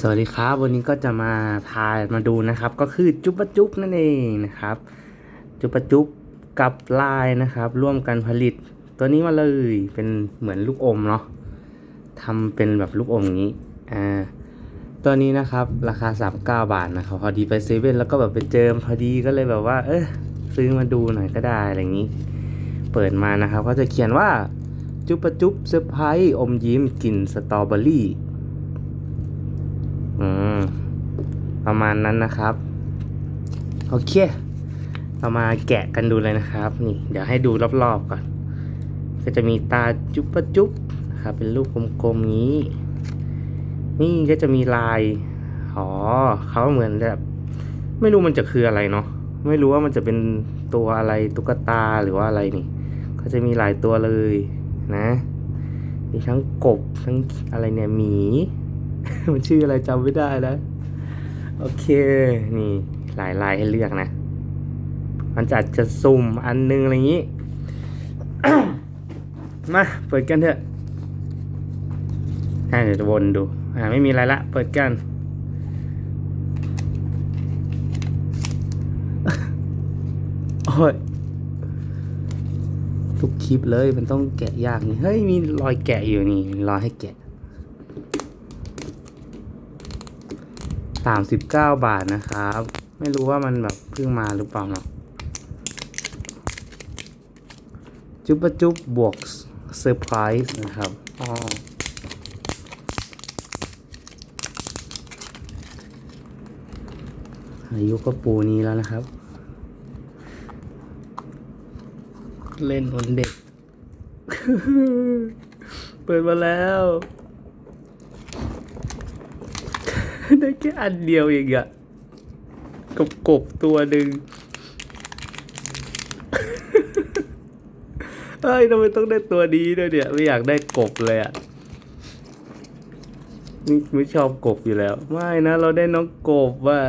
สวัสดีครับ วันนี้ก็จะมาทายมาดูนะครับ ก็คือจุบปะจุบนั่นเองนะครับ จุบปะจุบกับลายนะครับ ร่วมกันผลิต ตัวนี้มาเลยเป็นเหมือนลูกอมเนาะทำเป็นแบบลูกอมงนี้อ่าตัวนี้นะครับ ราคา 39 บาทนะครับ พอดีไปเซเว่นแล้วก็แบบไปเจอพอดีก็เลยแบบว่า เออซื้อมาดูหน่อยก็ได้อะไรอย่างนี้ เปิดมานะครับ ก็จะเขียนว่าจุบปะจุบเซอร์ไพรส์อมยิ้มกลิ่นสตรอเบอรี่ อืม ประมาณนั้นนะครับโอเคเรามาแกะกันดูเลยนะครับ นี่ เดี๋ยวให้ดูรอบๆก่อน ก็จะมีตาจุ๊บปะจุ๊บนะครับเป็นรูปกลมๆนี้ นี่ก็จะมีลายอ๋อเขาเหมือนแบบ ไม่รู้มันจะคืออะไรเนาะไม่รู้ว่ามันจะเป็นตัวอะไรตุ๊กตาหรือว่าอะไรนี่ ก็จะมีหลายตัวเลยนะ มีทั้งกบทั้งอะไรเนี่ยหมี มันชื่ออะไรจำไม่ได้แล้ว โอเค นี่หลายลายให้เลือกนะ มันจะอาจจะสุ่มอันนึงอะไรอย่างนี้ มาเปิดกันเถอะอะเดี๋ยวจะวนดู อ่าไม่มีอะไรละ เปิดกัน โอ้ยทุกคลิปเลยมันต้องแกะยากนี่ เฮ้ย มีรอยแกะอยู่นี่ รอยให้แกะ สามสิบเก้าบาทนะครับ ไม่รู้ว่ามันแบบเพิ่งมาหรือเปล่าเนาะจุ๊บปะจุบบวกเซอร์ไพรส์นะครับอ๋ออายุก็ปูนี้แล้วนะครับ เล่นวันเด็ก เปิดมาแล้ว ได้แค่อันเดียวเองอะกับกบตัวหนึ่งเฮ้ยทำไมต้องได้ตัวนี้ด้วยเนี่ย ไม่อยากได้กบเลยอะนี่ไม่ชอบกบอยู่แล้ว ไม่นะ เราได้น้องกบว่า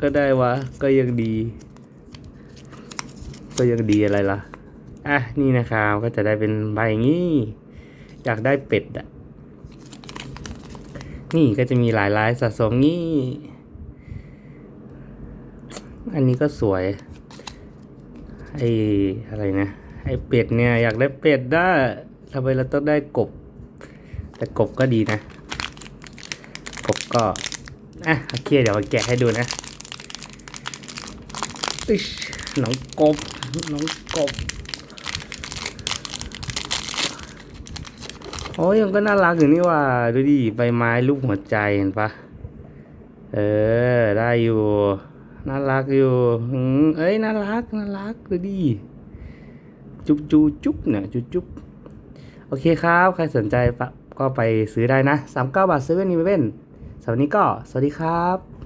ก็ได้วะ ก็ยังดี ก็ยังดีอะไรล่ะ อะ นี่นะครับ ก็จะได้เป็นใบอย่างนี้ อยากได้เป็ดอะ นี่ก็จะมีหลายลายสะสมนี่ อันนี้ก็สวย ไออะไรนะ ไอเป็ดเนี่ย อยากได้เป็ดได้ทำไมเราต้องได้กบ แต่กบก็ดีนะ กบก็ อะโอเคเดี๋ยวมาแกะให้ดูนะอิชน้องกบ น้องกบ โอ้ยมันก็น่ารักอยู่นี่ว่า ดูดิใบไม้รูปหัวใจเห็นปะเออ ได้อยู่ น่ารักอยู่เอ้ยน่ารักน่ารักดูดิจุ๊บจูจุ๊บเนี่ยจุ๊บจุ๊บโอเคครับ ใครสนใจปะก็ไปซื้อได้นะสามเก้าบาทเซเว่นอีเวนสำหรับวันนี้ก็ สวัสดีครับ